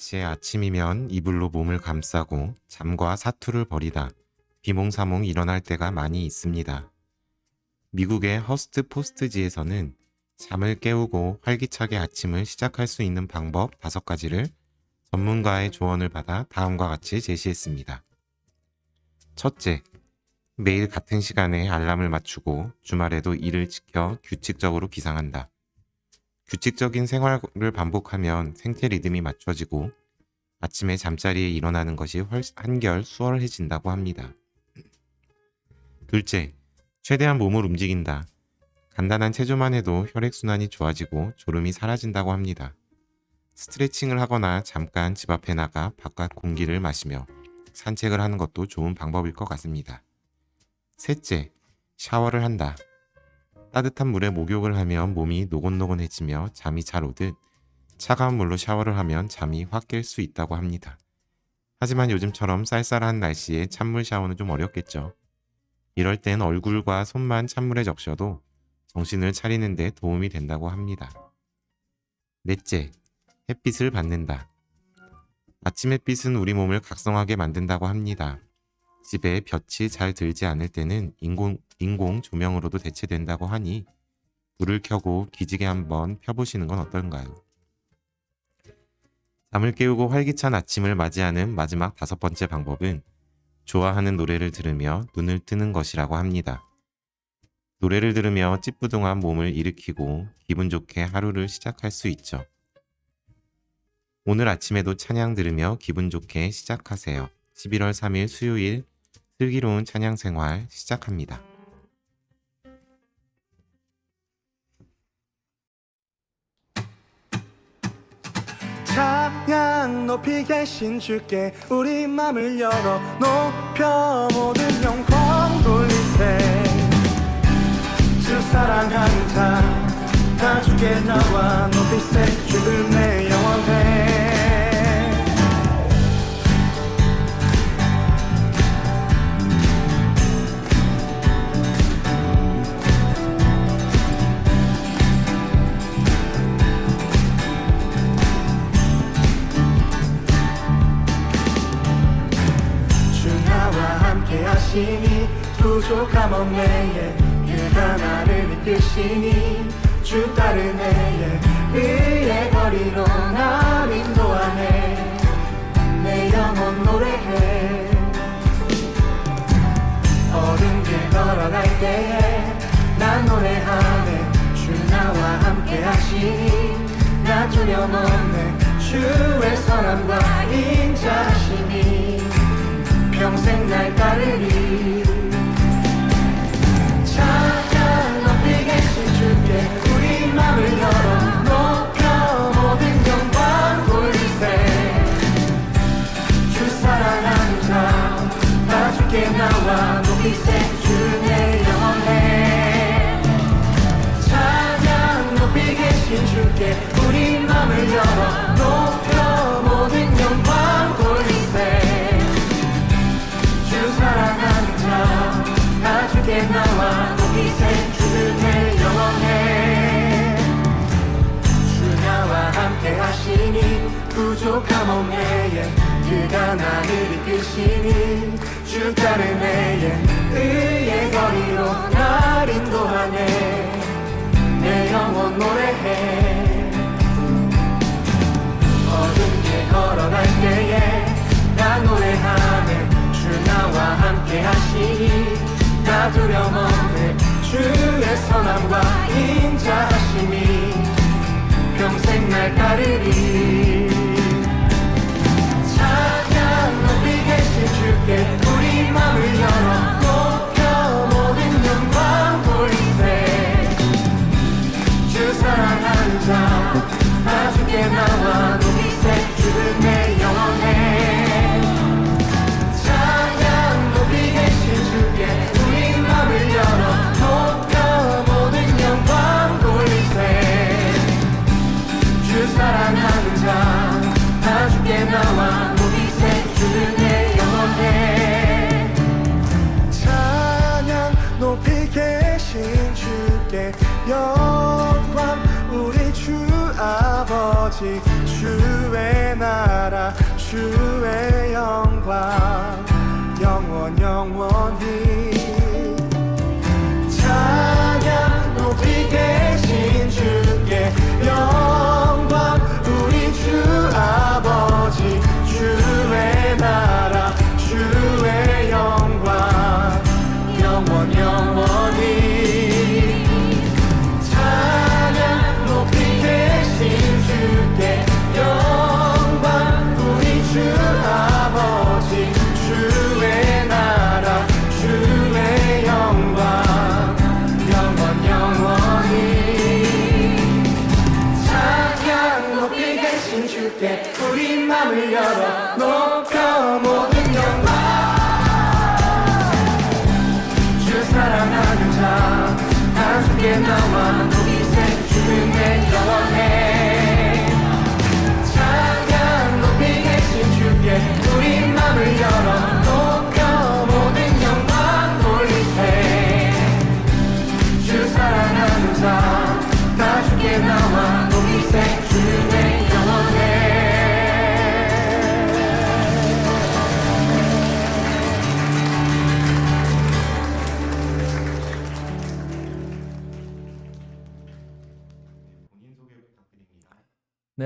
날씨에 아침이면 이불로 몸을 감싸고 잠과 사투를 벌이다 비몽사몽 일어날 때가 많이 있습니다. 미국의 허스트 포스트지에서는 잠을 깨우고 활기차게 아침을 시작할 수 있는 방법 다섯 가지를 전문가의 조언을 받아 다음과 같이 제시했습니다. 첫째, 매일 같은 시간에 알람을 맞추고 주말에도 이를 지켜 규칙적으로 기상한다. 규칙적인 생활을 반복하면 생체 리듬이 맞춰지고 아침에 잠자리에 일어나는 것이 훨- 한결 수월해진다고 합니다. 둘째, 최대한 몸을 움직인다. 간단한 체조만 해도 혈액순환이 좋아지고 졸음이 사라진다고 합니다. 스트레칭을 하거나 잠깐 집 앞에 나가 바깥 공기를 마시며 산책을 하는 것도 좋은 방법일 것 같습니다. 셋째, 샤워를 한다. 따뜻한 물에 목욕을 하면 몸이 노곤노곤해지며 잠이 잘 오듯 차가운 물로 샤워를 하면 잠이 확 깰 수 있다고 합니다. 하지만 요즘처럼 쌀쌀한 날씨에 찬물 샤워는 좀 어렵겠죠. 이럴 땐 얼굴과 손만 찬물에 적셔도 정신을 차리는 데 도움이 된다고 합니다. 넷째, 햇빛을 받는다. 아침 햇빛은 우리 몸을 각성하게 만든다고 합니다. 집에 볕이 잘 들지 않을 때는 인공, 인공 조명으로도 대체된다고 하니 불을 켜고 기지개 한번 펴보시는 건 어떨까요? 잠을 깨우고 활기찬 아침을 맞이하는 마지막 다섯 번째 방법은 좋아하는 노래를 들으며 눈을 뜨는 것이라고 합니다. 노래를 들으며 찌뿌둥한 몸을 일으키고 기분 좋게 하루를 시작할 수 있죠. 오늘 아침에도 찬양 들으며 기분 좋게 시작하세요. 11월 3일 수요일 슬기로운 찬양 생활 시작합니다. 찬양 높이 계신 주께 우리 맘을 열어 높여 모든 영광 돌리세 주 사랑하는 자다 주께 나와 높이세 주를 내 영원해 족함 없네 그가 나를 이끄시니 주 따르네 의의 거리로 날 인도하네. 내 영혼 노래해. 어른 길 걸어갈 때에 난 노래하네. 주 나와 함께 하시니 나 두려움 없네. 주의 선함과 인자하시니 평생 날 따르리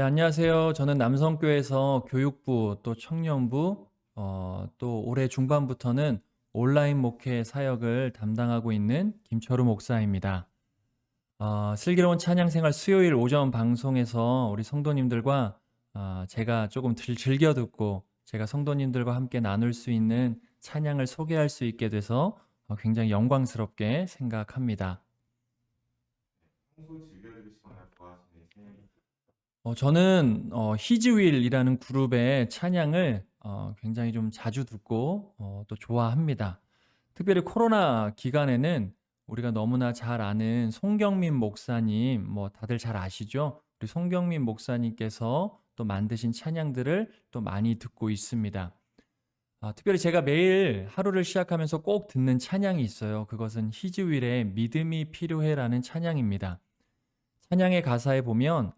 안녕하세요. 저는 남성교회에서 교육부 또 청년부 어, 또 올해 중반부터는 온라인 목회 사역을 담당하고 있는 김철우 목사입니다. 어, 슬기로운 찬양생활 수요일 오전 방송에서 우리 성도님들과 어, 제가 조금 들- 즐겨 듣고 제가 성도님들과 함께 나눌 수 있는 찬양을 소개할 수 있게 돼서 어, 굉장히 영광스럽게 생각합니다. 평소 즐겨 들으시거나 좋아하시는 찬양이 어, 저는 어, 히즈윌이라는 그룹의 찬양을 어, 굉장히 좀 자주 듣고 어, 또 좋아합니다. 특별히 코로나 기간에는 우리가 너무나 잘 아는 송경민 목사님, 뭐 다들 잘 아시죠? 우리 송경민 목사님께서 또 만드신 찬양들을 또 많이 듣고 있습니다. 아, 특별히 제가 매일 하루를 시작하면서 꼭 듣는 찬양이 있어요. 그것은 히즈윌의 믿음이 필요해라는 찬양입니다. 찬양의 가사에 보면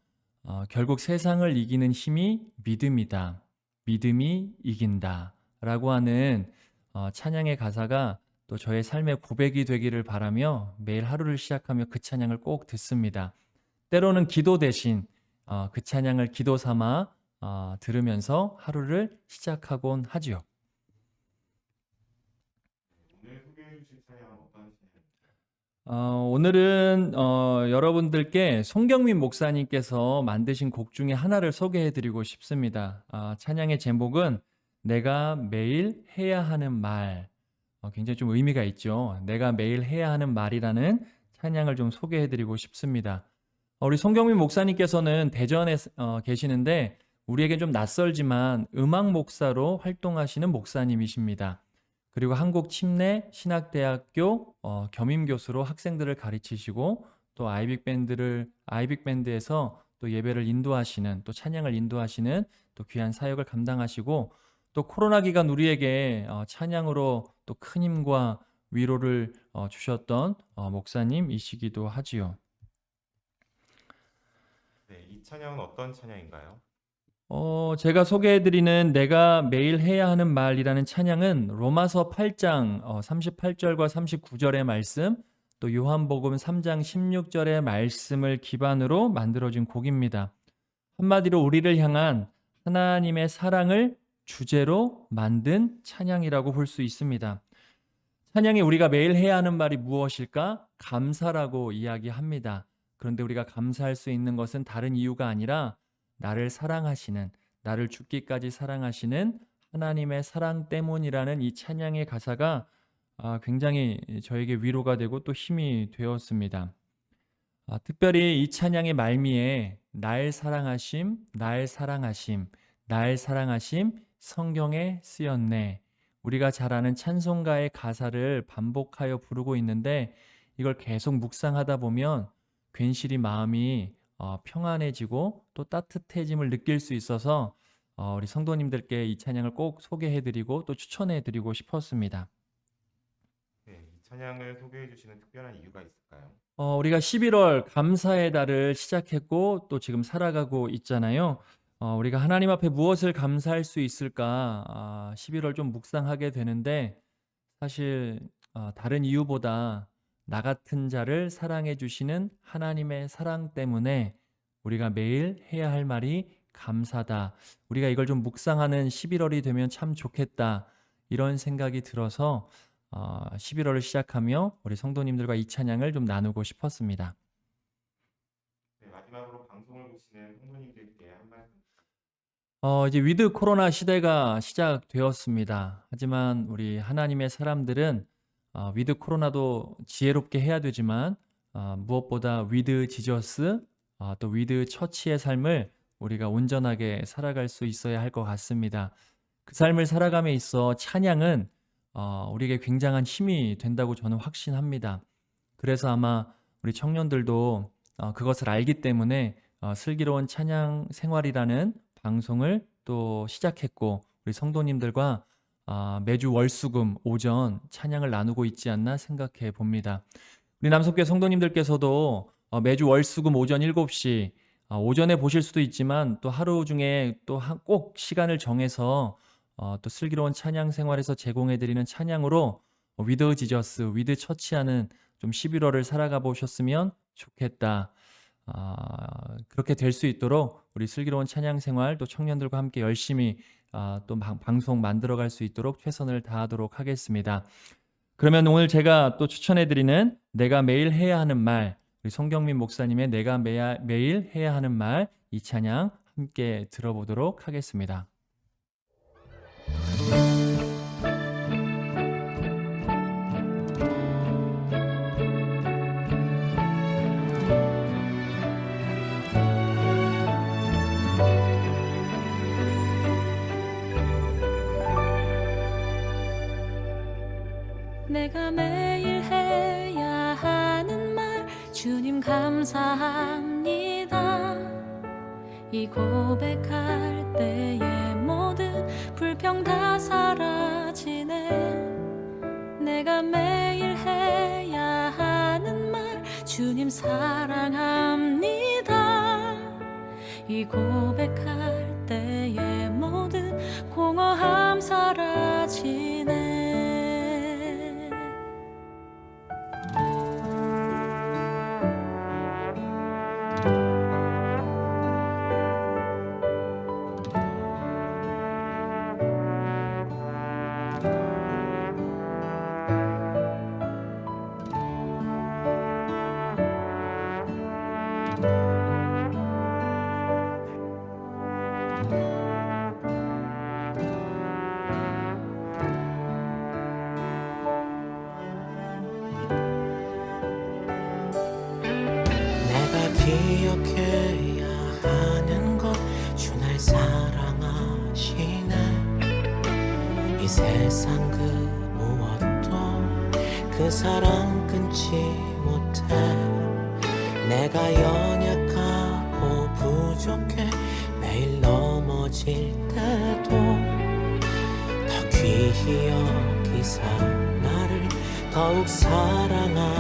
어, 결국 세상을 이기는 힘이 믿음이다. 믿음이 이긴다. 라고 하는 어, 찬양의 가사가 또 저의 삶의 고백이 되기를 바라며 매일 하루를 시작하며 그 찬양을 꼭 듣습니다. 때로는 기도 대신 어, 그 찬양을 기도 삼아 어, 들으면서 하루를 시작하곤 하지요. 오늘 소개해 주실 찬양은 어떤 찬양입니까? 어, 오늘은 어, 여러분들께 송경민 목사님께서 만드신 곡 중에 하나를 소개해 드리고 싶습니다. 아, 찬양의 제목은 내가 매일 해야 하는 말. 어, 굉장히 좀 의미가 있죠. 내가 매일 해야 하는 말이라는 찬양을 좀 소개해 드리고 싶습니다. 어, 우리 송경민 목사님께서는 대전에 어, 계시는데 우리에겐 좀 낯설지만 음악 목사로 활동하시는 목사님이십니다. 그리고 한국 침례 신학대학교 어, 겸임 교수로 학생들을 가르치시고 또 아이빅 밴드를 아이빅 밴드에서 또 예배를 인도하시는 또 찬양을 인도하시는 또 귀한 사역을 감당하시고 또 코로나 기간 우리에게 어, 찬양으로 또 큰 힘과 위로를 어, 주셨던 어, 목사님이시기도 하지요. 네, 이 찬양은 어떤 찬양인가요? 어, 제가 소개해 드리는 내가 매일 해야 하는 말이라는 찬양은 로마서 8장 어, 38절과 39절의 말씀, 또 요한복음 3장 16절의 말씀을 기반으로 만들어진 곡입니다. 한마디로 우리를 향한 하나님의 사랑을 주제로 만든 찬양이라고 볼 수 있습니다. 찬양에 우리가 매일 해야 하는 말이 무엇일까? 감사라고 이야기합니다. 그런데 우리가 감사할 수 있는 것은 다른 이유가 아니라 나를 사랑하시는, 나를 죽기까지 사랑하시는 하나님의 사랑 때문이라는 이 찬양의 가사가 아, 굉장히 저에게 위로가 되고 또 힘이 되었습니다. 아, 특별히 이 찬양의 말미에 날 사랑하심, 날 사랑하심, 날 사랑하심 성경에 쓰였네. 우리가 잘 아는 찬송가의 가사를 반복하여 부르고 있는데 이걸 계속 묵상하다 보면 괜시리 마음이 어, 평안해지고 또 따뜻해짐을 느낄 수 있어서 어, 우리 성도님들께 이 찬양을 꼭 소개해드리고 또 추천해드리고 싶었습니다. 네, 이 찬양을 소개해 주시는 특별한 이유가 있을까요? 어, 우리가 11월 감사의 달을 시작했고 또 지금 살아가고 있잖아요. 어, 어, 우리가 하나님 앞에 무엇을 감사할 수 있을까? 아, 11월 좀 묵상하게 되는데 사실 어, 다른 이유보다 나 같은 자를 사랑해 주시는 하나님의 사랑 때문에 우리가 매일 해야 할 말이 감사다. 우리가 이걸 좀 묵상하는 11월이 되면 참 좋겠다. 이런 생각이 들어서 어, 11월을 시작하며 우리 성도님들과 이 찬양을 좀 나누고 싶었습니다. 네, 마지막으로 방송을 보시는 성도님들께 한 말씀. 어, 이제 위드 코로나 시대가 시작되었습니다. 하지만 우리 하나님의 사람들은 어, 위드 코로나도 지혜롭게 해야 되지만 어, 무엇보다 위드 지저스 어, 또 위드 처치의 삶을 우리가 온전하게 살아갈 수 있어야 할 것 같습니다. 그 삶을 살아감에 있어 찬양은 어, 우리에게 굉장한 힘이 된다고 저는 확신합니다. 그래서 아마 우리 청년들도 어, 그것을 알기 때문에 어, 슬기로운 찬양 생활이라는 방송을 또 시작했고 우리 성도님들과 아, 매주 월수금 오전 찬양을 나누고 있지 않나 생각해 봅니다. 우리 남석교 성도님들께서도 어, 매주 월수금 오전 7시 아, 오전에 보실 수도 있지만 또 하루 중에 또 꼭 시간을 정해서 어, 또 슬기로운 찬양 생활에서 제공해 드리는 찬양으로 위드 지저스, 위드 처치하는 좀 11월을 살아가 보셨으면 좋겠다. 아, 그렇게 될 수 있도록 우리 슬기로운 찬양 생활 또 청년들과 함께 열심히 아, 또 방, 방송 만들어갈 수 있도록 최선을 다하도록 하겠습니다. 그러면 오늘 제가 또 추천해드리는 내가 매일 해야 하는 말 우리 송경민 목사님의 내가 매야, 매일 해야 하는 말 이 찬양 함께 들어보도록 하겠습니다. 이 고백할 때의 모든 불평 다 사라지네. 내가 매일 해야 하는 말 주님 사랑합니다. 이 고백할 때의 모든 공허함 사라 사랑 끊지 못해. 내가 연약하고 부족해. 매일 넘어질 때도 더 귀히 여기사 나를 더욱 사랑하시네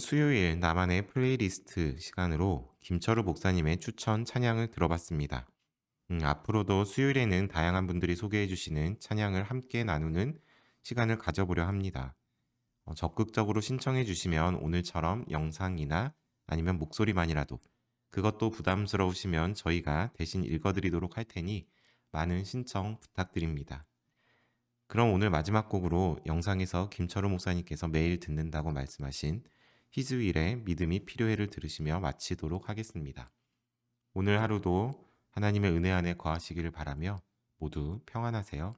수요일 나만의 플레이리스트 시간으로 김철우 목사님의 추천 찬양을 들어봤습니다. 음, 앞으로도 수요일에는 다양한 분들이 소개해 주시는 찬양을 함께 나누는 시간을 가져보려 합니다. 어, 적극적으로 신청해 주시면 오늘처럼 영상이나 아니면 목소리만이라도 그것도 부담스러우시면 저희가 대신 읽어드리도록 할 테니 많은 신청 부탁드립니다. 그럼 오늘 마지막 곡으로 영상에서 김철우 목사님께서 매일 듣는다고 말씀하신 히즈윌의 믿음이 필요해를 들으시며 마치도록 하겠습니다. 오늘 하루도 하나님의 은혜 안에 거하시기를 바라며 모두 평안하세요.